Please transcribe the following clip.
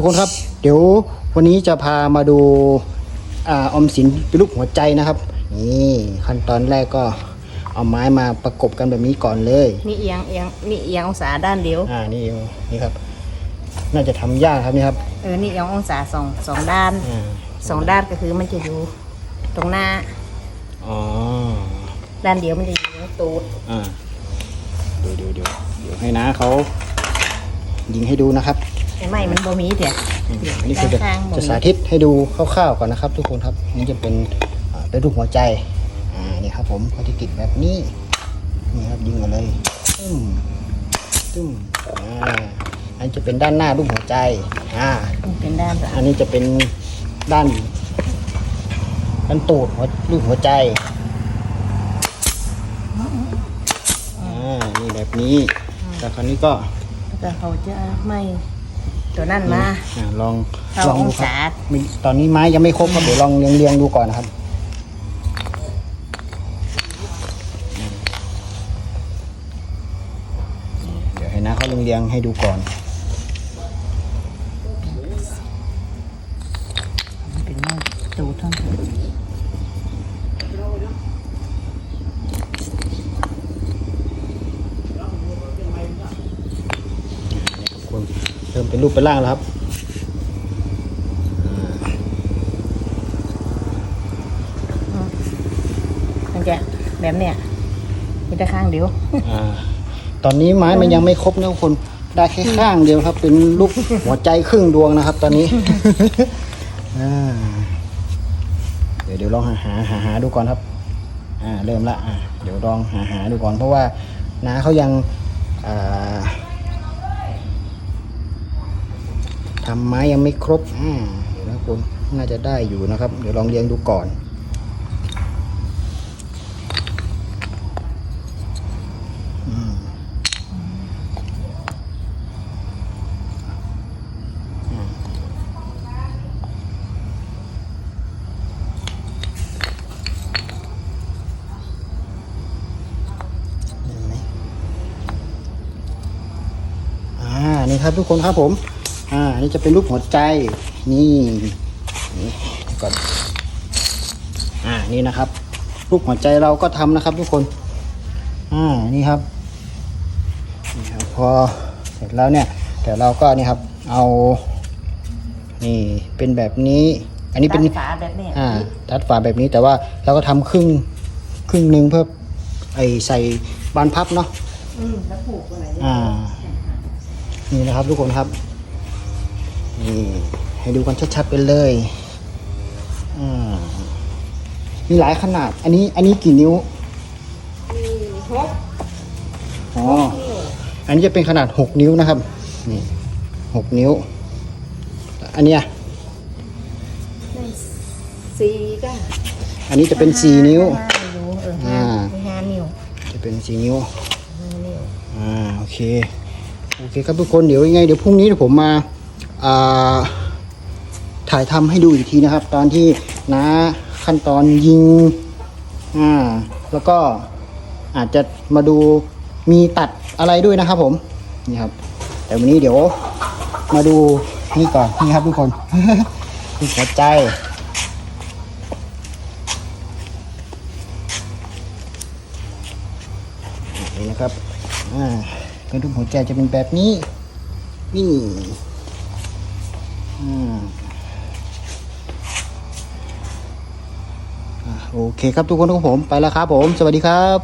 กคนครับ เดี๋ยววันนี้จะพามาดูอ่าออมสินเป็นรูปหัวใจนะครับ นี่ขั้นตอนแรกก็เอาไม้มาประกบกันแบบนี้ก่อนเลยนี่เอียงเอียงนี่เอียงองศาด้านเดียว อ่า นี่นี่ครับ น่าจะทำยากครับนี่ครับ เออ นี่เอียงองศาสองสองด้านอ่าสองด้านก็คือมันจะอยู่ตรงหน้า อ๋อ ด้านเดียวมันจะอยู่ตรงตูด อ่า เดี๋ยวเดี๋ยวเดี๋ยวเดี๋ยวให้น้าเขายิงให้ดูนะครับ ไอ้ไม้มันบ่มีเดี๋ยวอืมนี่คือจะข้างๆบ่มีจะสาธิตให้ดูคร่าวๆก่อนนะครับ ทุกคนครับนี่จะเป็นอ่าเป็นรูปหัวใจอ่านี่ครับผมเขาจะติดแบบนี้นี่ครับยิงมาเลยตึ้มตึ้มอ่าอันนจะเป็นด้านหน้ารูปหัวใจอ่ามันเป็นด้านหลังอันนี้จะเป็นด้านด้านตูดหัวรูปหัวใจอ่านี่แบบนี้แล้วคราวนี้ก็แต่เขาจะไม่ ตัวนั่นมา อ่าลองเข้าลองอดูงครับศา มีตอนนี้ไม้ยังไม่ครบครับเดี๋ยวลองเรียงเรียงๆดูก่อนนะครับ เดี๋ยวให้นะเขาเรียงเรียงๆให้ดูก่อนมันเป็นไม้ตูดเท่านั้นคุณเริ่มเป็นรูปเป็นร่างแล้วครับมันจะแบบเนี้ยมีแต่ข้างเดียว อ่าตอนนี้ไม้มันยังไม่ครบนะทุกคนได้แค่ข้างเดียวครับ เป็นรูปหัวใจครึ่งดวงนะครับ ตอนนี้ อ่าเดี๋ยวเดี๋ยวลองหาหาหาหาดูก่อนครับ อ่า เริ่มละอ่าเดี๋ยวลองหาหาดูก่อนเพราะว่าน้าเขายังอ่า ทำไม้ยังไม่ครบอ่าแล้วคุณน่าจะได้อยู่นะครับ เดี๋ยวลองเรียงดูก่อนอ่านี่ครับทุกคนครับผม อ่านี่จะเป็นรูปหัวใจ นี่นี่ก่อนอ่า นี่นะครับ รูปหัวใจเราก็ทำนะครับ ทุกคน อ่า นี่ครับ นี่ครับ พอเสร็จแล้วเนี่ยเดี๋ยวเราก็นี่ครับ เอา นี่ เป็นแบบนี้ อันนี้เป็นด้าฝาแบบเนี้ยอ่าทัดฝาแบบนี้ แต่ว่าเราก็ทำครึ่ง ครึ่งหนึ่งเพื่อ ไอใส่บานพับเนาะ อืมแล้วผูกอะไรอ่า นี่นะครับทุกคนครับ นี่ให้ดูกันชัดๆไปเลยอ่ามีหลายขนาด อันนี้ อันนี้กี่นิ้วมีหกอ๋อ อันนี้จะเป็นขนาดหกนิ้วนะครับ นี่หกนิ้ว อันเนี้ยสี่ก็อันนี้จะเป็นสี่นิ้วห้านิ้วเออห้าอ่ามีห้านิ้ว จะเป็นสี่นิ้วห้านิ้วอ่า โอเค โอเคครับทุกคน เดี๋ยวยังไง เดี๋ยวพรุ่งนี้เดี๋ยวผมมาอ่า ถ่ายทำให้ดูอีกทีนะครับ ตอนที่นะขั้นตอนยิงอ่าแล้วก็อาจจะมาดูมีตัดอะไรด้วยนะครับผมนี่ครับ แต่วันนี้เดี๋ยวมาดูนี่ก่อนนี่ครับทุกคนนี่หัวใจนี่นะครับอ่าเป็นรูหัวใจจะเป็นแบบนี้นี่ โอเคครับทุกคนของผมไปแล้วครับผม สวัสดีครับ